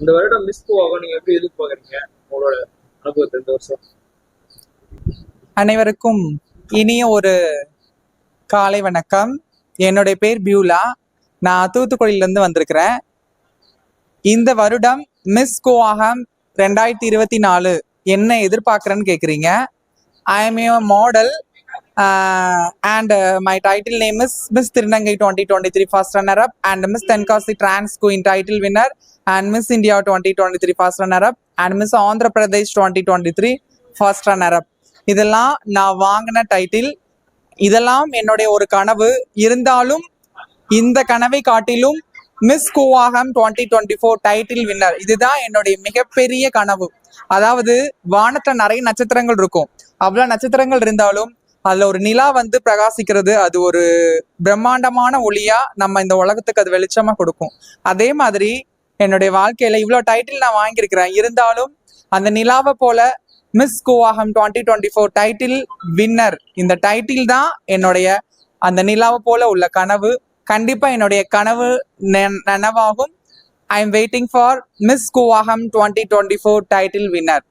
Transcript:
இந்த வருடம் மிஸ் போகும் நீங்க எப்படி எதிர்பார்க்குறீங்க? உங்களோட அனுபவத்தை இந்த வருஷம். அனைவருக்கும் இனிய ஒரு காலை வணக்கம். என்னுடைய பேர் பியூலா. நான் தூத்துக்குடியிலேருந்து வந்திருக்கிறேன். இந்த வருடம் மிஸ் கோவாகம் ரெண்டாயிரத்தி இருபத்தி நாலு என்ன எதிர்பார்க்குறேன்னு கேட்குறீங்க I am a model and my title name is Miss திருநங்கை twenty twenty three first runner up and Miss Tenkasi trans queen title winner and Miss India twenty twenty three first runner up and Miss Andhra Pradesh twenty twenty three first runner up இதெல்லாம் நான் வாங்கின title இதெல்லாம் என்னுடைய ஒரு கனவு. இருந்தாலும் இந்த கனவை காட்டிலும் Miss Koovagam twenty twenty four title winner இதுதான் என்னுடைய மிகப்பெரிய கனவு. அதாவது வானத்துல நிறைய நட்சத்திரங்கள் இருக்கும். அவ்வளவு நட்சத்திரங்கள் இருந்தாலும் அதுல ஒரு நிலா வந்து பிரகாசிக்கிறது அது ஒரு பிரம்மாண்டமான ஒளியா நம்ம இந்த உலகத்துக்கு அது வெளிச்சமா கொடுக்கும். அதே மாதிரி என்னுடைய வாழ்க்கையில இவ்வளவு டைட்டில் நான் வாங்கியிருக்கிறேன். இருந்தாலும் அந்த நிலாவை போல Miss Koovagam twenty twenty four title winner இந்த டைட்டில் தான் என்னுடைய அந்த நிலாவை போல உள்ள கனவு. கண்டிப்பா என்னுடைய கனவு நனவாகும். I am waiting for Miss Koovagam twenty twenty four title winner